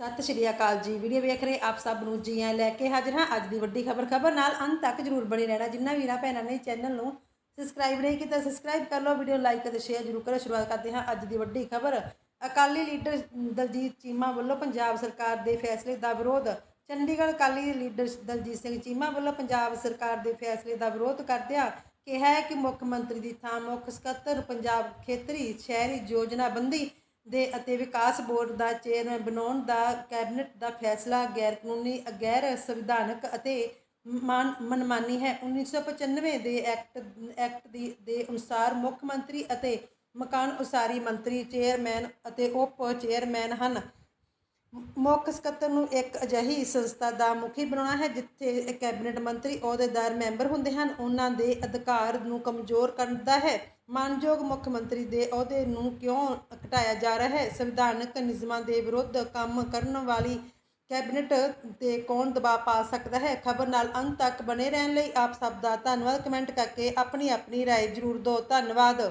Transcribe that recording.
ਸਤਿ ਸ਼੍ਰੀ ਅਕਾਲ ਜੀ। ਵੀਡੀਓ ਵੇਖ ਰਹੇ ਆਪ ਸਭ ਨੂੰ ਜੀ ਆਇਆਂ ਲੈ ਕੇ ਹਾਜ਼ਰ ਹਾਂ ਅੱਜ ਦੀ ਵੱਡੀ ਖਬਰ। ਖਬਰ ਨਾਲ ਅੰਤ ਤੱਕ ਜਰੂਰ ਬਣੇ ਰਹਿਣਾ। ਜਿੰਨਾ ਵੀਰਾਂ, ਭੈਣਾਂ ਨੇ ਚੈਨਲ ਨੂੰ ਸਬਸਕ੍ਰਾਈਬ ਨਹੀਂ ਕੀਤਾ ਸਬਸਕ੍ਰਾਈਬ ਕਰ ਲਓ, ਵੀਡੀਓ ਲਾਈਕ ਅਤੇ ਸ਼ੇਅਰ ਜਰੂਰ ਕਰੋ। ਸ਼ੁਰੂਆਤ ਕਰਦੇ ਹਾਂ ਅੱਜ ਦੀ ਵੱਡੀ ਖਬਰ। ਅਕਾਲੀ ਲੀਡਰ ਦਲਜੀਤ ਚੀਮਾ ਵੱਲੋਂ ਪੰਜਾਬ ਸਰਕਾਰ ਦੇ ਫੈਸਲੇ ਦਾ ਵਿਰੋਧ। ਚੰਡੀਗੜ੍ਹ ਅਕਾਲੀ ਲੀਡਰ ਦਲਜੀਤ ਸਿੰਘ ਚੀਮਾ ਵੱਲੋਂ ਪੰਜਾਬ ਸਰਕਾਰ ਦੇ ਫੈਸਲੇ ਦਾ ਵਿਰੋਧ ਕਰਦਿਆਂ ਕਿਹਾ ਹੈ ਕਿ ਮੁੱਖ ਮੰਤਰੀ ਦੀ ਥਾਂ ਮੁੱਖ ਸਕੱਤਰ ਪੰਜਾਬ ਖੇਤਰੀ ਸ਼ਹਿਰੀ ਯੋਜਨਾਬੰਦੀ ਦੇ ਅਤੇ ਵਿਕਾਸ ਬੋਰਡ ਦਾ ਚੇਅਰਮੈਨ ਬਣਾਉਣ ਦਾ ਕੈਬਨਿਟ ਦਾ ਫੈਸਲਾ ਗੈਰ ਕਾਨੂੰਨੀ ਗੈਰ ਸੰਵਿਧਾਨਕ ਅਤੇ ਮਾਨ- ਮਨਮਾਨੀ ਹੈ। 1995 ਦੇ ਐਕਟ ਐਕਟ ਦੀ, ਦੇ ਅਨੁਸਾਰ ਮੁੱਖ ਮੰਤਰੀ ਅਤੇ ਮਕਾਨ ਉਸਾਰੀ ਮੰਤਰੀ, ਚੇਅਰਮੈਨ ਅਤੇ ਉਪ ਚੇਅਰਮੈਨ ਹਨ। ਮੁੱਖ ਸਕੱਤਰ ਨੂੰ ਇੱਕ ਅਜਿਹੀ ਸੰਸਥਾ ਦਾ ਮੁਖੀ ਬਣਾਉਣਾ ਹੈ ਜਿੱਥੇ ਕੈਬਨਿਟ ਮੰਤਰੀ ਅਹੁਦੇਦਾਰ ਮੈਂਬਰ ਹੁੰਦੇ ਹਨ ਉਹਨਾਂ ਦੇ ਅਧਿਕਾਰ ਨੂੰ ਕਮਜ਼ੋਰ ਕਰਦਾ ਹੈ ਮਾਨਯੋਗ ਮੁੱਖ ਮੰਤਰੀ ਦੇ ਅਹੁਦੇ ਨੂੰ ਕਿਉਂ ਘਟਾਇਆ ਜਾ ਰਿਹਾ ਹੈ ਸੰਵਿਧਾਨਕ ਨਿਯਮਾਂ ਦੇ ਵਿਰੁੱਧ ਕੰਮ ਕਰਨ ਵਾਲੀ ਕੈਬਨਿਟ ਤੇ ਕੌਣ ਦਬਾਅ ਪਾ ਸਕਦਾ ਹੈ ਖਬਰ ਨਾਲ ਅੰਤ ਤੱਕ ਬਣੇ ਰਹਿਣ ਲਈ ਆਪ ਸਭ ਦਾ ਧੰਨਵਾਦ ਕਮੈਂਟ ਕਰਕੇ ਆਪਣੀ ਆਪਣੀ رائے ਜ਼ਰੂਰ ਦਿਓ ਧੰਨਵਾਦ